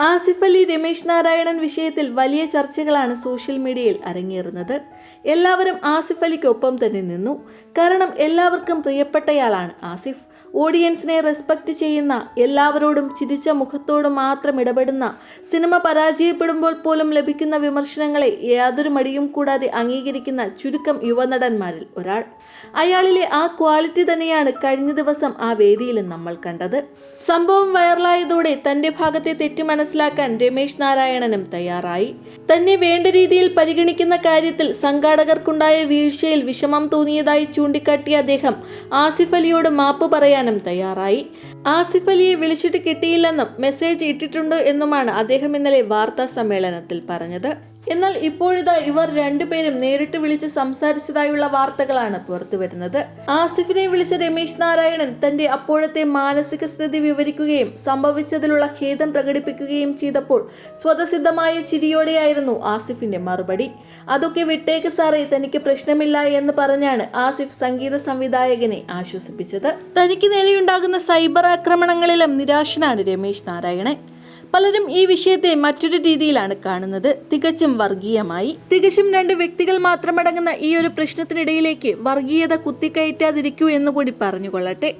ആസിഫ് അലി രമേശ് നാരായണൻ വിഷയത്തിൽ വലിയ ചർച്ചകളാണ് സോഷ്യൽ മീഡിയയിൽ അരങ്ങേറുന്നത്. എല്ലാവരും ആസിഫ് അലിക്കൊപ്പം തന്നെ നിന്നു. കാരണം എല്ലാവർക്കും പ്രിയപ്പെട്ടയാളാണ് ആസിഫ്. ഓഡിയൻസിനെ റെസ്പെക്ട് ചെയ്യുന്ന എല്ലാവരോടും ചിരിച്ച മുഖത്തോട് മാത്രം ഇടപെടുന്ന സിനിമ പരാജയപ്പെടുമ്പോൾ പോലും ലഭിക്കുന്ന വിമർശനങ്ങളെ യാതൊരു മടിയും കൂടാതെ അംഗീകരിക്കുന്ന ചുരുക്കം യുവനടന്മാരിൽ ഒരാൾ. അയാളിലെ ആ ക്വാളിറ്റി തന്നെയാണ് കഴിഞ്ഞ ദിവസം ആ വേദിയിലും നമ്മൾ കണ്ടത്. സംഭവം വൈറലായതോടെ തന്റെ ഭാഗത്തെ തെറ്റ് മനസ്സിലാക്കാൻ രമേശ് നാരായണനും തയ്യാറായി. തന്നെ വേണ്ട രീതിയിൽ പരിഗണിക്കുന്ന കാര്യത്തിൽ സംഘാടകർക്കുണ്ടായ വീഴ്ചയിൽ വിഷമം തോന്നിയതായി ചൂണ്ടിക്കാട്ടിയ അദ്ദേഹം ആസിഫ് അലിയോട് മാപ്പ് പറയാനും തയ്യാറായി. ആസിഫ് അലിയെ വിളിച്ചിട്ട് കിട്ടിയില്ലെന്നും മെസ്സേജ് ഇട്ടിട്ടുണ്ട് എന്നുമാണ് അദ്ദേഹം ഇന്നലെ വാർത്താ സമ്മേളനത്തിൽ പറഞ്ഞത്. എന്നാൽ ഇപ്പോഴിതാ ഇവർ രണ്ടുപേരും നേരിട്ട് വിളിച്ച് സംസാരിച്ചതായുള്ള വാർത്തകളാണ് പുറത്തു വരുന്നത്. ആസിഫിനെ വിളിച്ച രമേശ് നാരായണൻ തന്റെ അപ്പോഴത്തെ മാനസിക സ്ഥിതി വിവരിക്കുകയും സംഭവിച്ചതിലുള്ള ഖേദം പ്രകടിപ്പിക്കുകയും ചെയ്തപ്പോൾ സ്വതസിദ്ധമായ ചിരിയോടെയായിരുന്നു ആസിഫിന്റെ മറുപടി. അതൊക്കെ വിട്ടേക്ക് സാറേ തനിക്ക് പ്രശ്നമില്ല എന്ന് പറഞ്ഞാണ് ആസിഫ് സംഗീത സംവിധായകനെ ആശ്വസിപ്പിച്ചത്. തനിക്ക് നേരെയുണ്ടാകുന്ന സൈബർ ആക്രമണങ്ങളിലും നിരാശനാണ് രമേശ് നാരായണൻ. പലരും ഈ വിഷയത്തെ മറ്റൊരു രീതിയിലാണ് കാണുന്നത്. തികച്ചും വർഗീയമായി. തികച്ചും രണ്ട് വ്യക്തികൾ മാത്രമടങ്ങുന്ന ഈ ഒരു പ്രശ്നത്തിനിടയിലേക്ക് വർഗീയത കുത്തിക്കയറ്റാതിരിക്കൂ എന്നുകൂടി പറഞ്ഞുകൊള്ളട്ടെ.